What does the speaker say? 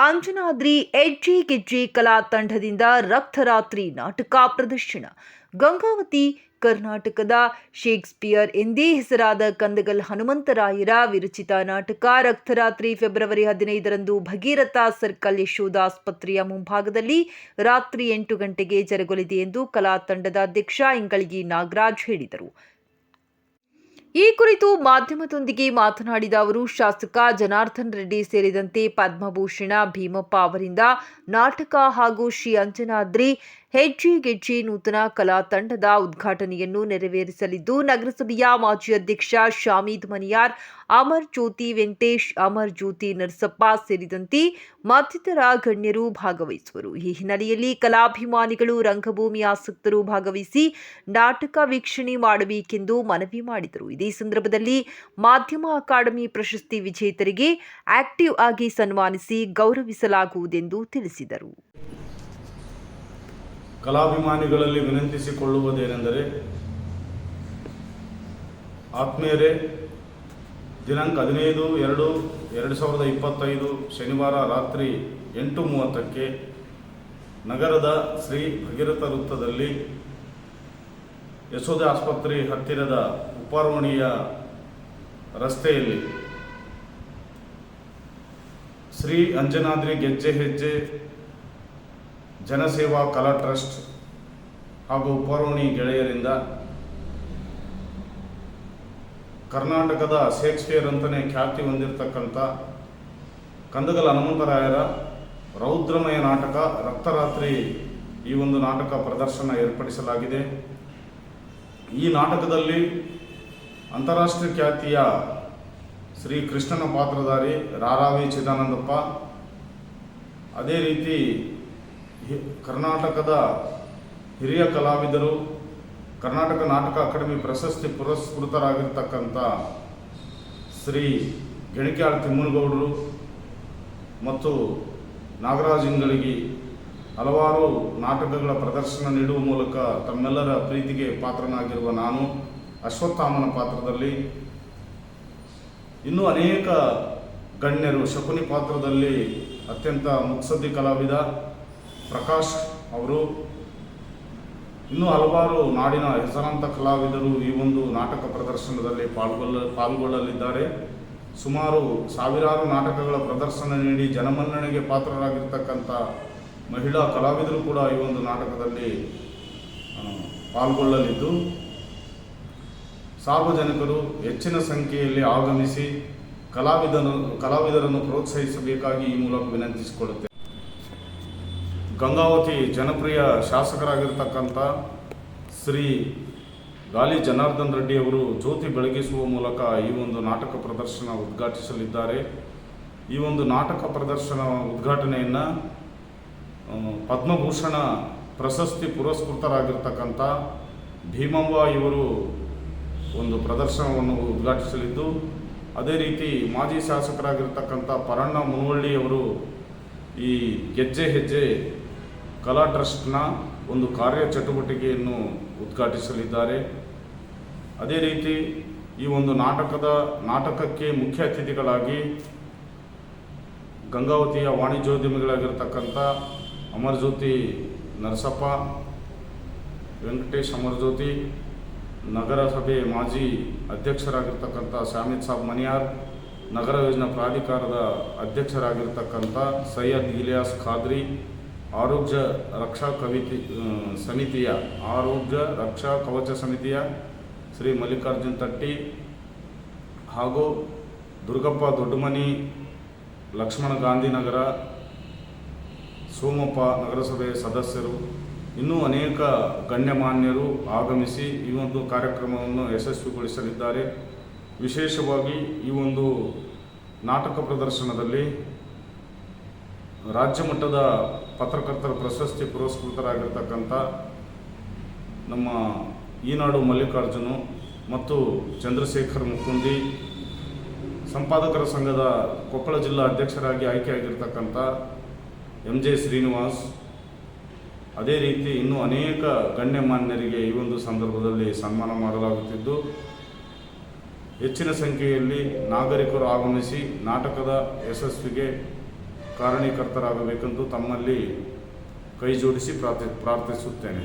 ಅಂಜನಾದ್ರಿ ಎಜ್ಜಿ ಗೆಜ್ಜೆ ಕಲಾ ತಂಡದಿಂದ ರಕ್ತರಾತ್ರಿ ನಾಟಕ ಪ್ರದರ್ಶನ. ಗಂಗಾವತಿ, ಕರ್ನಾಟಕದ ಶೇಕ್ಸ್ಪಿಯರ್ ಎಂದೇ ಹೆಸರಾದ ಕಂದಗಲ್ ಹನುಮಂತರಾಯರ ವಿರಚಿತ ನಾಟಕ ರಕ್ತರಾತ್ರಿ ಫೆಬ್ರವರಿ ಹದಿನೈದರಂದು ಭಗೀರಥ ಸರ್ಕಲ್ ಯಶೋಧ ಆಸ್ಪತ್ರೆಯ ಮುಂಭಾಗದಲ್ಲಿ ರಾತ್ರಿ ಎಂಟು ಗಂಟೆಗೆ ಜರುಗಲಿದೆ ಎಂದು ಕಲಾ ತಂಡದ ಅಧ್ಯಕ್ಷ ಇಂಗಳಗಿ ನಾಗರಾಜ್ ಹೇಳಿದರು. ಈ ಕುರಿತು ಮಾಧ್ಯಮದೊಂದಿಗೆ ಮಾತನಾಡಿದ ಅವರು, ಶಾಸಕ ಜನಾರ್ದನ್ ರೆಡ್ಡಿ ಸೇರಿದಂತೆ ಪದ್ಮಭೂಷಣ, ಭೀಮಪ್ಪ ಅವರಿಂದ ನಾಟಕ ಹಾಗೂ ಶ್ರೀ ಅಂಜನಾದ್ರಿ ಹೆಜ್ಜೆ ಗೆಜ್ಜೆ ನೂತನ ಕಲಾ ತಂಡದ ಉದ್ಘಾಟನೆಯನ್ನು ನೆರವೇರಿಸಲಿದ್ದು, ನಗರಸಭೆಯ ಮಾಜಿ ಅಧ್ಯಕ್ಷ ಶಾಮೀದ್ ಮನಿಯಾರ್, ಅಮರ್ ಜ್ಯೋತಿ ವೆಂಕಟೇಶ್, ಅಮರ್ ಜ್ಯೋತಿ ನರಸಪ್ಪ ಸೇರಿದಂತೆ ಮತ್ತಿತರ ಗಣ್ಯರು ಭಾಗವಹಿಸುವರು. ಈ ಹಿನ್ನೆಲೆಯಲ್ಲಿ ಕಲಾಭಿಮಾನಿಗಳು, ರಂಗಭೂಮಿ ಆಸಕ್ತರು ಭಾಗವಹಿಸಿ ನಾಟಕ ವೀಕ್ಷಣೆ ಮಾಡಬೇಕೆಂದು ಮನವಿ ಮಾಡಿದರು. ಇದೇ ಸಂದರ್ಭದಲ್ಲಿ ಮಾಧ್ಯಮ ಅಕಾಡೆಮಿ ಪ್ರಶಸ್ತಿ ವಿಜೇತರಿಗೆ ಆಕ್ಟಿವ್ ಆಗಿ ಸನ್ಮಾನಿಸಿ ಗೌರವಿಸಲಾಗುವುದೆಂದು ತಿಳಿಸಿದರು. ಕಲಾಭಿಮಾನಿಗಳಲ್ಲಿ ವಿನಂತಿಸಿಕೊಳ್ಳುವುದೇನೆಂದರೆ, ಆತ್ಮೀಯರೇ, ದಿನಾಂಕ ಹದಿನೈದು ಎರಡು ಎರಡು ಸಾವಿರದ ಇಪ್ಪತ್ತೈದು ಶನಿವಾರ ರಾತ್ರಿ ಎಂಟು ಮೂವತ್ತಕ್ಕೆ ನಗರದ ಶ್ರೀ ಭಗೀರಥ ವೃತ್ತದಲ್ಲಿ ಯಶೋಧ ಆಸ್ಪತ್ರೆ ಹತ್ತಿರದ ಉಪಾರ್ವಣಿಯ ರಸ್ತೆಯಲ್ಲಿ ಶ್ರೀ ಅಂಜನಾದ್ರಿ ಗೆಜ್ಜೆ ಹೆಜ್ಜೆ ಜನಸೇವಾ ಕಲಾ ಟ್ರಸ್ಟ್ ಹಾಗೂ ಪೌರ್ವಣಿ ಗೆಳೆಯರಿಂದ ಕರ್ನಾಟಕದ ಶೇಕ್ಸ್ಪಿಯರ್ ಅಂತಲೇ ಖ್ಯಾತಿ ಹೊಂದಿರತಕ್ಕಂಥ ಕಂದಗಲ ಹನುಮಂತರಾಯರ ರೌದ್ರಮಯ ನಾಟಕ ರಕ್ತರಾತ್ರಿ ಈ ಒಂದು ನಾಟಕ ಪ್ರದರ್ಶನ ಏರ್ಪಡಿಸಲಾಗಿದೆ. ಈ ನಾಟಕದಲ್ಲಿ ಅಂತಾರಾಷ್ಟ್ರೀಯ ಖ್ಯಾತಿಯ ಶ್ರೀ ಕೃಷ್ಣನ ಪಾತ್ರಧಾರಿ ರಾರಾವಿ ಚಿದಾನಂದಪ್ಪ, ಅದೇ ರೀತಿ ಕರ್ನಾಟಕದ ಹಿರಿಯ ಕಲಾವಿದರು, ಕರ್ನಾಟಕ ನಾಟಕ ಅಕಾಡೆಮಿ ಪ್ರಶಸ್ತಿ ಪುರಸ್ಕೃತರಾಗಿರ್ತಕ್ಕಂಥ ಶ್ರೀ ಗೆಣಿಕ್ಯಾಳ ತಿಮ್ಮನಗೌಡರು ಮತ್ತು ನಾಗರಾಜ್ ಇಂಗಳಿಗೆ ಹಲವಾರು ನಾಟಕಗಳ ಪ್ರದರ್ಶನ ನೀಡುವ ಮೂಲಕ ತಮ್ಮೆಲ್ಲರ ಪ್ರೀತಿಗೆ ಪಾತ್ರನಾಗಿರುವ ನಾನು ಅಶ್ವತ್ಥಾಮನ ಪಾತ್ರದಲ್ಲಿ. ಇನ್ನೂ ಅನೇಕ ಗಣ್ಯರು ಶಕುನಿ ಪಾತ್ರದಲ್ಲಿ ಅತ್ಯಂತ ಮುತ್ಸದ್ದಿ ಕಲಾವಿದ. ಪ್ರಕಾಶ್ ಅವರು ಇನ್ನೂ ಹಲವಾರು ನಾಡಿನ ಹೆಸರಾಂತ ಕಲಾವಿದರು ಈ ಒಂದು ನಾಟಕ ಪ್ರದರ್ಶನದಲ್ಲಿ ಪಾಲ್ಗೊಳ್ಳ, ಪಾಲ್ಗೊಳ್ಳಲಿದ್ದಾರೆ. ಸುಮಾರು ಸಾವಿರಾರು ನಾಟಕಗಳ ಪ್ರದರ್ಶನ ನೀಡಿ ಜನಮನ್ನಣೆಗೆ ಪಾತ್ರರಾಗಿರ್ತಕ್ಕಂಥ ಮಹಿಳಾ ಕಲಾವಿದರು ಕೂಡ ಈ ಒಂದು ನಾಟಕದಲ್ಲಿ ಪಾಲ್ಗೊಳ್ಳಲಿದ್ದು, ಸಾರ್ವಜನಿಕರು ಹೆಚ್ಚಿನ ಸಂಖ್ಯೆಯಲ್ಲಿ ಆಗಮಿಸಿ ಕಲಾವಿದನು, ಕಲಾವಿದರನ್ನು ಪ್ರೋತ್ಸಾಹಿಸಬೇಕಾಗಿ ಈ ಮೂಲಕ ವಿನಂತಿಸಿಕೊಳ್ಳುತ್ತೇನೆ. ಗಂಗಾವತಿ ಜನಪ್ರಿಯ ಶಾಸಕರಾಗಿರ್ತಕ್ಕಂಥ ಶ್ರೀ ಗಾಲಿ ಜನಾರ್ದನ್ ರೆಡ್ಡಿ ಅವರು ಜ್ಯೋತಿ ಬೆಳಗಿಸುವ ಮೂಲಕ ಈ ಒಂದು ನಾಟಕ ಪ್ರದರ್ಶನ ಉದ್ಘಾಟಿಸಲಿದ್ದಾರೆ. ಈ ಒಂದು ನಾಟಕ ಪ್ರದರ್ಶನ ಉದ್ಘಾಟನೆಯನ್ನು ಪದ್ಮಭೂಷಣ ಪ್ರಶಸ್ತಿ ಪುರಸ್ಕೃತರಾಗಿರ್ತಕ್ಕಂಥ ಭೀಮವ್ವ ಇವರು ಒಂದು ಪ್ರದರ್ಶನವನ್ನು ಉದ್ಘಾಟಿಸಲಿದ್ದು, ಅದೇ ರೀತಿ ಮಾಜಿ ಶಾಸಕರಾಗಿರ್ತಕ್ಕಂಥ ಪರಣ್ಣ ಮುನವಳ್ಳಿಯವರು ಈ ಗೆಜ್ಜೆ ಹೆಜ್ಜೆ ಕಲಾ ಟ್ರಸ್ಟ್ನ ಒಂದು ಕಾರ್ಯ ಚಟುವಟಿಕೆಯನ್ನು ಉದ್ಘಾಟಿಸಲಿದ್ದಾರೆ. ಅದೇ ರೀತಿ ಈ ಒಂದು ನಾಟಕದ ನಾಟಕಕ್ಕೆ ಮುಖ್ಯ ಅತಿಥಿಗಳಾಗಿ ಗಂಗಾವತಿಯ ವಾಣಿಜ್ಯೋದ್ಯಮಿಗಳಾಗಿರ್ತಕ್ಕಂಥ ಅಮರಜ್ಯೋತಿ ನರಸಪ್ಪ, ವೆಂಕಟೇಶ್ ಅಮರಜ್ಯೋತಿ, ನಗರಸಭೆ ಮಾಜಿ ಅಧ್ಯಕ್ಷರಾಗಿರ್ತಕ್ಕಂಥ ಶಾಮಿದ್ ಸಾಬ್ ಮನಿಯಾರ್, ನಗರ ಯೋಜನಾ ಪ್ರಾಧಿಕಾರದ ಅಧ್ಯಕ್ಷರಾಗಿರ್ತಕ್ಕಂಥ ಸೈಯದ್ ಇಲಿಯಾಸ್ ಖಾದ್ರಿ ಆರೋಗ್ಯ ರಕ್ಷಾ ಕವಿತಿ ಸಮಿತಿಯ, ಆರೋಗ್ಯ ರಕ್ಷಾ ಕವಚ ಸಮಿತಿಯ ಶ್ರೀ ಮಲ್ಲಿಕಾರ್ಜುನ್ ತಟ್ಟಿ ಹಾಗೂ ದುರ್ಗಪ್ಪ ದೊಡ್ಡಮನಿ, ಲಕ್ಷ್ಮಣ ಗಾಂಧಿನಗರ, ಸೋಮಪ್ಪ ನಗರಸಭೆ ಸದಸ್ಯರು, ಇನ್ನೂ ಅನೇಕ ಗಣ್ಯಮಾನ್ಯರು ಆಗಮಿಸಿ ಈ ಒಂದು ಕಾರ್ಯಕ್ರಮವನ್ನು ಯಶಸ್ವಿಗೊಳಿಸಲಿದ್ದಾರೆ. ವಿಶೇಷವಾಗಿ ಈ ಒಂದು ನಾಟಕ ಪ್ರದರ್ಶನದಲ್ಲಿ ರಾಜ್ಯ ಮಟ್ಟದ ಪತ್ರಕರ್ತರ ಪ್ರಶಸ್ತಿ ಪುರಸ್ಕೃತರಾಗಿರ್ತಕ್ಕಂಥ ನಮ್ಮ ಈನಾಡು ಮಲ್ಲಿಕಾರ್ಜುನು ಮತ್ತು ಚಂದ್ರಶೇಖರ್ ಮುಕುಂದಿ, ಸಂಪಾದಕರ ಸಂಘದ ಕೊಪ್ಪಳ ಜಿಲ್ಲಾ ಅಧ್ಯಕ್ಷರಾಗಿ ಆಯ್ಕೆಯಾಗಿರ್ತಕ್ಕಂಥ ಎಂ ಜೆ ಶ್ರೀನಿವಾಸ್. ಅದೇ ರೀತಿ ಇನ್ನೂ ಅನೇಕ ಗಣ್ಯಮಾನ್ಯರಿಗೆ ಈ ಒಂದು ಸಂದರ್ಭದಲ್ಲಿ ಸನ್ಮಾನ ಮಾಡಲಾಗುತ್ತಿದ್ದು, ಹೆಚ್ಚಿನ ಸಂಖ್ಯೆಯಲ್ಲಿ ನಾಗರಿಕರು ಆಗಮಿಸಿ ನಾಟಕದ ಯಶಸ್ವಿಗೆ ಕಾರಣೀಕರ್ತರಾಗಬೇಕೆಂದು ತಮ್ಮಲ್ಲಿ ಕೈ ಜೋಡಿಸಿ ಪ್ರಾರ್ಥಿ ಪ್ರಾರ್ಥಿಸುತ್ತೇನೆ.